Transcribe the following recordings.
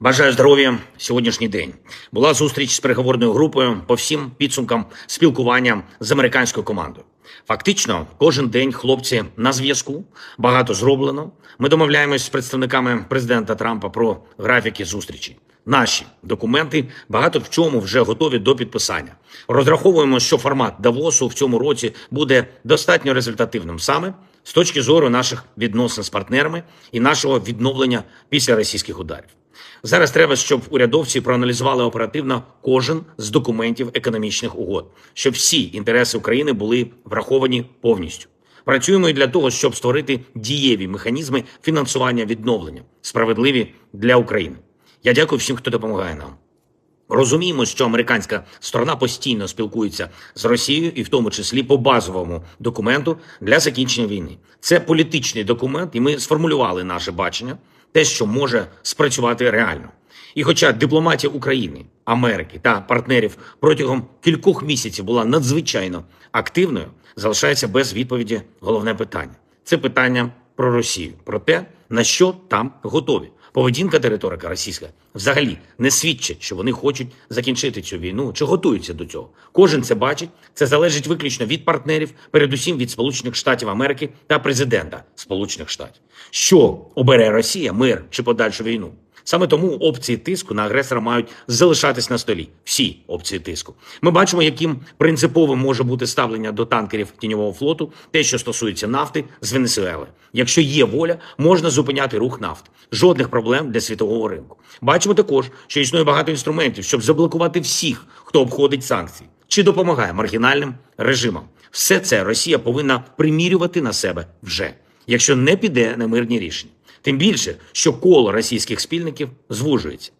Бажаю здоров'я сьогоднішній день. Була зустріч з переговорною групою по всім підсумкам спілкування з американською командою. Фактично, кожен день хлопці на зв'язку, багато зроблено. Ми домовляємось з представниками президента Трампа про графіки зустрічі. Наші документи багато в чому вже готові до підписання. Розраховуємо, що формат Давосу в цьому році буде достатньо результативним саме з точки зору наших відносин з партнерами і нашого відновлення після російських ударів. Зараз треба, щоб урядовці проаналізували оперативно кожен з документів економічних угод, щоб всі інтереси України були враховані повністю. Працюємо і для того, щоб створити дієві механізми фінансування відновлення, справедливі для України. Я дякую всім, хто допомагає нам. Розуміємо, що американська сторона постійно спілкується з Росією, і в тому числі по базовому документу для закінчення війни. Це політичний документ, і ми сформулювали наше бачення, те, що може спрацювати реально. І хоча дипломатія України, Америки та партнерів протягом кількох місяців була надзвичайно активною, залишається без відповіді головне питання. Це питання про Росію, про те, на що там готові. Поведінка та риторика російська взагалі не свідчить, що вони хочуть закінчити цю війну чи готуються до цього. Кожен це бачить. Це залежить виключно від партнерів, передусім від Сполучених Штатів Америки та президента Сполучених Штатів. Що обере Росія, мир чи подальшу війну? Саме тому опції тиску на агресора мають залишатись на столі. Всі опції тиску. Ми бачимо, яким принциповим може бути ставлення до танкерів тіньового флоту, те, що стосується нафти з Венесуели. Якщо є воля, можна зупиняти рух нафти. Жодних проблем для світового ринку. Бачимо також, що існує багато інструментів, щоб заблокувати всіх, хто обходить санкції чи допомагає маргінальним режимам. Все це Росія повинна примірювати на себе вже, якщо не піде на мирні рішення. Тим більше, що коло російських спільників звужується.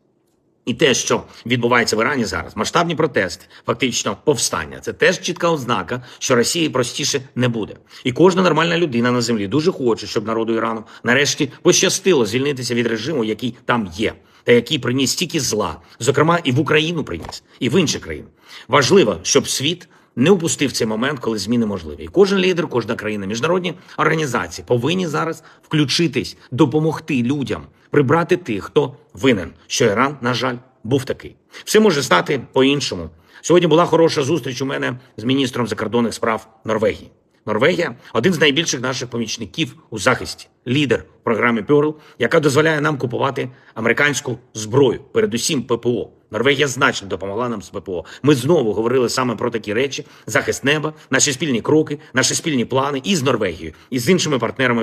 І те, що відбувається в Ірані зараз, масштабні протести, фактично повстання, це теж чітка ознака, що Росії простіше не буде. І кожна нормальна людина на землі дуже хоче, щоб народу Ірану нарешті пощастило звільнитися від режиму, який там є, та який приніс стільки зла, зокрема і в Україну приніс, і в інші країни. Важливо, щоб світ не упустив цей момент, коли зміни можливі. І кожен лідер, кожна країна, міжнародні організації повинні зараз включитись, допомогти людям, прибрати тих, хто винен, що Іран, на жаль, був такий. Все може стати по-іншому. Сьогодні була хороша зустріч у мене з міністром закордонних справ Норвегії. Норвегія один з найбільших наших помічників у захисті, лідер програми Pearl, яка дозволяє нам купувати американську зброю, передусім ППО. Норвегія значно допомогла нам з ППО. Ми знову говорили саме про такі речі: захист неба, наші спільні кроки, наші спільні плани і з Норвегією, і з іншими партнерами.